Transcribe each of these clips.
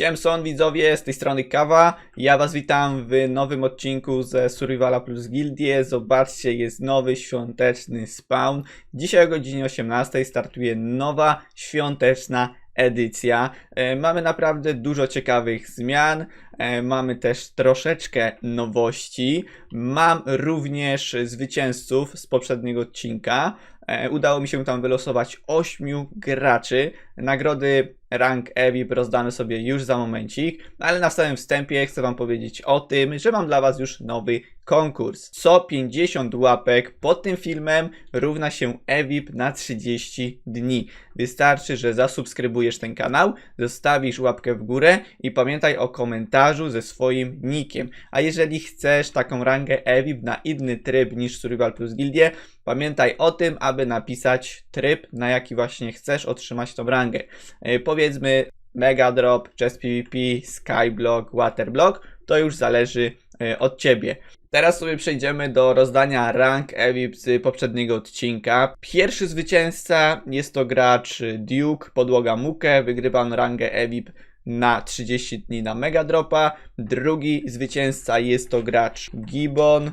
Siemson widzowie, z tej strony Kawa. Ja was witam w nowym odcinku ze Survivala plus Gildie. Zobaczcie, jest nowy świąteczny spawn. Dzisiaj o godzinie 18 startuje nowa świąteczna edycja. E, Mamy naprawdę dużo ciekawych zmian. E, Mamy też troszeczkę nowości. Mam również zwycięzców z poprzedniego odcinka. E, Udało mi się tam wylosować 8 graczy. Nagrody rank EVIP rozdamy sobie już za momencik, ale na samym wstępie chcę Wam powiedzieć o tym, że mam dla Was już nowy konkurs. Co 50 łapek pod tym filmem równa się EVIP na 30 dni. Wystarczy, że zasubskrybujesz ten kanał, zostawisz łapkę w górę i pamiętaj o komentarzu ze swoim nickiem. A jeżeli chcesz taką rangę EVIP na inny tryb niż Survival plus Gildie, pamiętaj o tym, aby napisać tryb, na jaki właśnie chcesz otrzymać tą rangę. E, Powiedzmy Mega Drop, Chess PvP, Skyblock, Waterblock, to już zależy e, od Ciebie. Teraz sobie przejdziemy do rozdania rank EVIP z poprzedniego odcinka. Pierwszy zwycięzca jest to gracz Duke, podłoga Muke, wygrywa on rangę EVIP na 30 dni na Mega Dropa. Drugi zwycięzca jest to gracz Gibbon,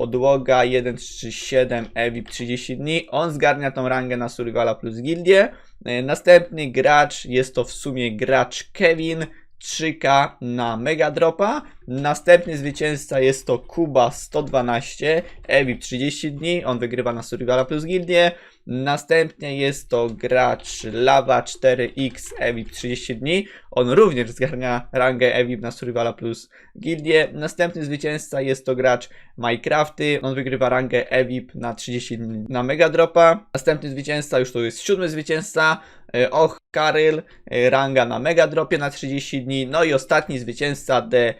podłoga 137 EVIP 30 dni. On zgarnia tą rangę na Survivala plus Gildie. E, Następny gracz jest to w sumie gracz Kevin. 3K na Mega Dropa. Następny zwycięzca jest to Kuba 112, EVIP 30 dni. On wygrywa na Survivala plus Gildie. Następnie jest to gracz Lava 4X EVIP 30 dni. On również zgarnia rangę EVIP na Survivala plus Gildie. Następny zwycięzca jest to gracz Minecrafty. On wygrywa rangę EVIP na 30 dni na Mega Dropa. Następny zwycięzca, już to jest siódmy zwycięzca. E, Och Karyl, e, ranga na Mega Dropie na 30 dni. No i ostatni zwycięzca The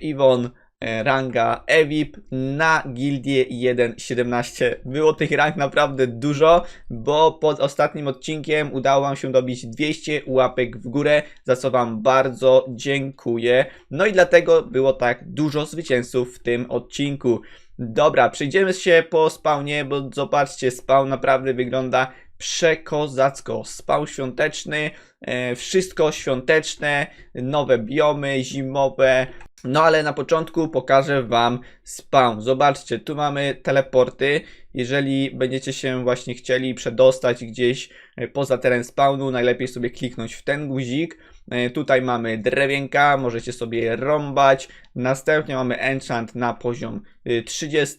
Iwon e, ranga EVIP na gildię 1.17. Było tych rang naprawdę dużo, bo pod ostatnim odcinkiem udało Wam się dobić 200 łapek w górę, za co Wam bardzo dziękuję. No i dlatego było tak dużo zwycięzców w tym odcinku. Dobra, przejdziemy się po spawnie, bo zobaczcie, spawn naprawdę wygląda przekozacko. Spawn świąteczny, e, wszystko świąteczne, nowe biomy zimowe. No ale na początku pokażę Wam spawn. Zobaczcie, tu mamy teleporty. Jeżeli będziecie się właśnie chcieli przedostać gdzieś e, poza teren spawnu, najlepiej sobie kliknąć w ten guzik. E, Tutaj mamy drewienka, możecie sobie rąbać. Następnie mamy enchant na poziom y, 30.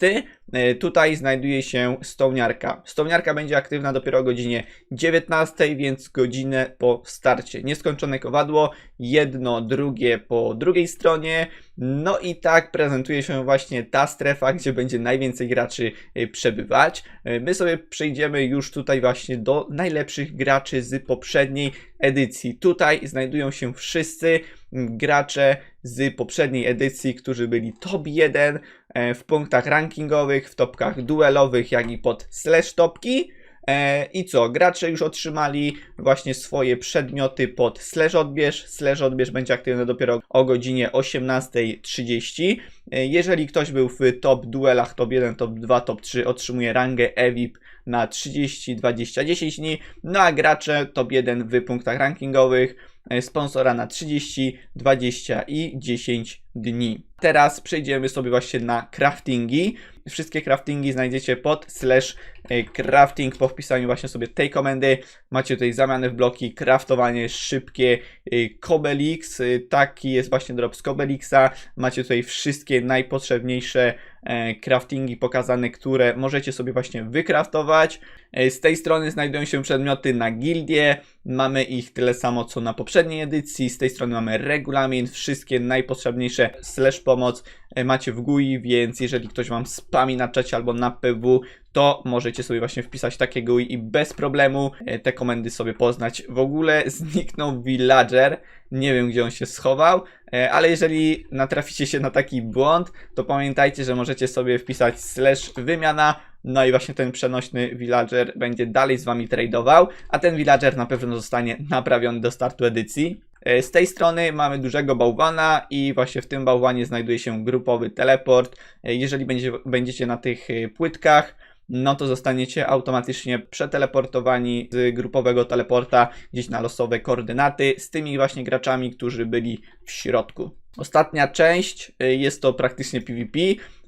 E, Tutaj znajduje się stołniarka. Stołniarka będzie aktywna dopiero o godzinie 19, więc godzinę po starcie. Nieskończone kowadło, jedno, drugie po drugiej stronie. No i tak prezentuje się właśnie ta strefa, gdzie będzie najwięcej graczy y, przebywać. E, My sobie przejdziemy już tutaj właśnie do najlepszych graczy z poprzedniej edycji. Tutaj znajdują się wszyscy gracze z poprzedniej edycji, którzy byli top 1 e, w punktach rankingowych, w topkach duelowych, jak i pod slash topki. E, I co? Gracze już otrzymali właśnie swoje przedmioty pod slash odbierz. Slash odbierz będzie aktywny dopiero o godzinie 18.30. E, Jeżeli ktoś był w top duelach, top 1, top 2, top 3, otrzymuje rangę EVIP na 30, 20, 10 dni. No a gracze top 1 w punktach rankingowych sponsora na 30, 20 i 10 dni. Teraz przejdziemy sobie właśnie na craftingi. Wszystkie craftingi znajdziecie pod slash e, crafting po wpisaniu właśnie sobie tej komendy. Macie tutaj zamiany w bloki, craftowanie szybkie, e, Cobelix, e, taki jest właśnie drop z Cobelixa. Macie tutaj wszystkie najpotrzebniejsze e, craftingi pokazane, które możecie sobie właśnie wykraftować. E, Z tej strony znajdują się przedmioty na gildie. Mamy ich tyle samo co na poprzedniej edycji. Z tej strony mamy regulamin, wszystkie najpotrzebniejsze slash pomoc e, macie w GUI, więc jeżeli ktoś wam spami na czacie albo na PW, to możecie sobie właśnie wpisać takie GUI i bez problemu e, te komendy sobie poznać. W ogóle zniknął villager, nie wiem gdzie on się schował, e, ale jeżeli natraficie się na taki błąd, to pamiętajcie, że możecie sobie wpisać slash wymiana, no i właśnie ten przenośny villager będzie dalej z wami tradeował, a ten villager na pewno zostanie naprawiony do startu edycji. E, Z tej strony mamy dużego bałwana i właśnie w tym bałwanie znajduje się grupowy teleport. E, Jeżeli będzie, będziecie na tych e, płytkach, no to zostaniecie automatycznie przeteleportowani z grupowego teleporta gdzieś na losowe koordynaty z tymi właśnie graczami, którzy byli w środku. Ostatnia część jest to praktycznie PvP,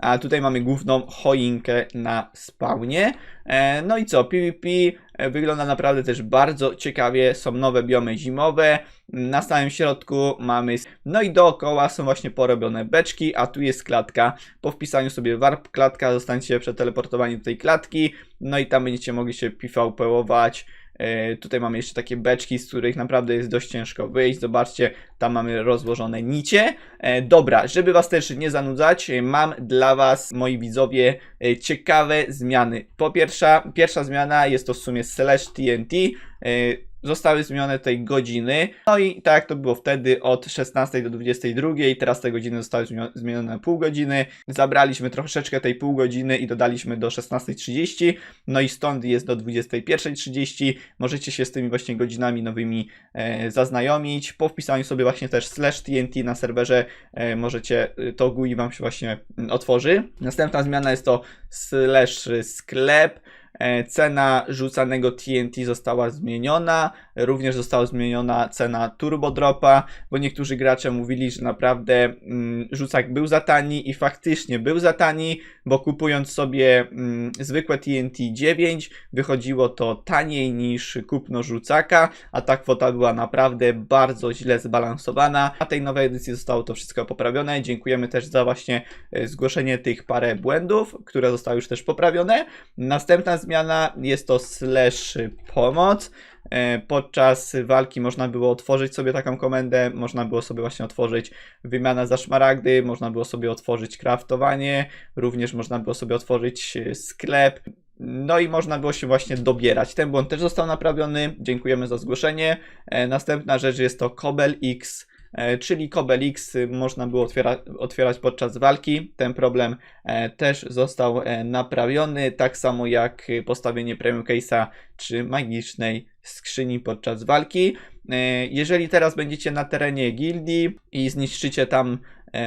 a tutaj mamy główną choinkę na spawnie. E, No i co, PvP e, wygląda naprawdę też bardzo ciekawie, są nowe biomy zimowe, na samym środku mamy, no i dookoła są właśnie porobione beczki, a tu jest klatka. Po wpisaniu sobie warp klatka zostaniecie przeteleportowani do tej klatki, no i tam będziecie mogli się PvP-ować. E, Tutaj mamy jeszcze takie beczki, z których naprawdę jest dość ciężko wyjść. Zobaczcie, tam mamy rozłożone nicie. E, Dobra, żeby Was też nie zanudzać, e, mam dla Was, moi widzowie, ciekawe zmiany. Po pierwsza, pierwsza zmiana jest to w sumie slash TNT. Zostały zmienione tej godziny. No i tak to było wtedy od 16 do 22, teraz te godziny zostały zmienione na pół godziny. Zabraliśmy troszeczkę tej pół godziny i dodaliśmy do 16.30. No i stąd jest do 21.30. Możecie się z tymi właśnie godzinami nowymi e, zaznajomić. Po wpisaniu sobie właśnie też slash TNT na serwerze e, możecie, e, to GUI wam się właśnie otworzy. Następna zmiana jest to slash sklep. E, Cena rzucanego TNT została zmieniona, również została zmieniona cena Turbo Dropa, bo niektórzy gracze mówili, że naprawdę mm, rzucak był za tani i faktycznie był za tani, bo kupując sobie mm, zwykłe TNT 9 wychodziło to taniej niż kupno rzucaka, a ta kwota była naprawdę bardzo źle zbalansowana. Na tej nowej edycji zostało to wszystko poprawione. Dziękujemy też za właśnie e, zgłoszenie tych parę błędów, które zostały już też poprawione. Następna zmiana jest to slash pomoc. E, Podczas walki można było otworzyć sobie taką komendę, można było sobie właśnie otworzyć wymianę za szmaragdy, można było sobie otworzyć craftowanie, również można było sobie otworzyć e, sklep. No i można było się właśnie dobierać. Ten błąd też został naprawiony. Dziękujemy za zgłoszenie. E, Następna rzecz jest to Kobel X. e, Czyli Kobel X y, można było otwiera, otwierać podczas walki. Ten problem e, też został e, naprawiony. Tak samo jak y, postawienie Premium Case'a czy magicznej skrzyni podczas walki. Jeżeli teraz będziecie na terenie gildii i zniszczycie tam,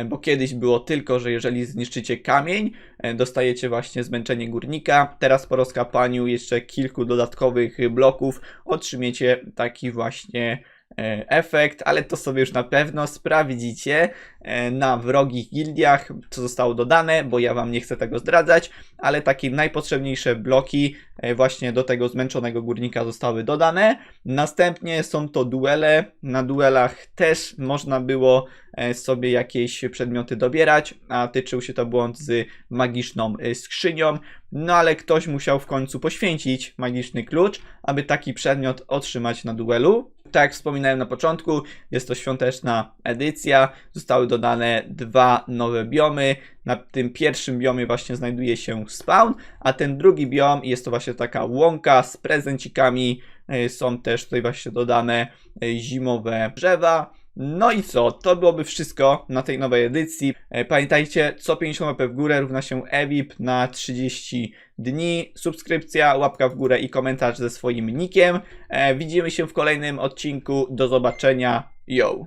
bo kiedyś było tylko, że jeżeli zniszczycie kamień, dostajecie właśnie zmęczenie górnika. Teraz po rozkapaniu jeszcze kilku dodatkowych bloków otrzymiecie taki właśnie efekt, ale to sobie już na pewno sprawdzicie e, na wrogich gildiach, co zostało dodane, bo ja wam nie chcę tego zdradzać, ale takie najpotrzebniejsze bloki e, właśnie do tego zmęczonego górnika zostały dodane. Następnie są to duele. Na duelach też można było e, sobie jakieś przedmioty dobierać, a tyczył się to błąd z magiczną e, skrzynią. No ale ktoś musiał w końcu poświęcić magiczny klucz, aby taki przedmiot otrzymać na duelu. Tak jak wspominałem na początku, jest to świąteczna edycja. Zostały dodane dwa nowe biomy. Na tym pierwszym biomie właśnie znajduje się spawn, a ten drugi biom jest to właśnie taka łąka z prezencikami. E, Są też tutaj właśnie dodane e, zimowe drzewa. No i co? To byłoby wszystko na tej nowej edycji. E, Pamiętajcie, co 50 łapek w górę równa się EVIP na 30 dni. Subskrypcja, łapka w górę i komentarz ze swoim nickiem. E, Widzimy się w kolejnym odcinku. Do zobaczenia. Yo!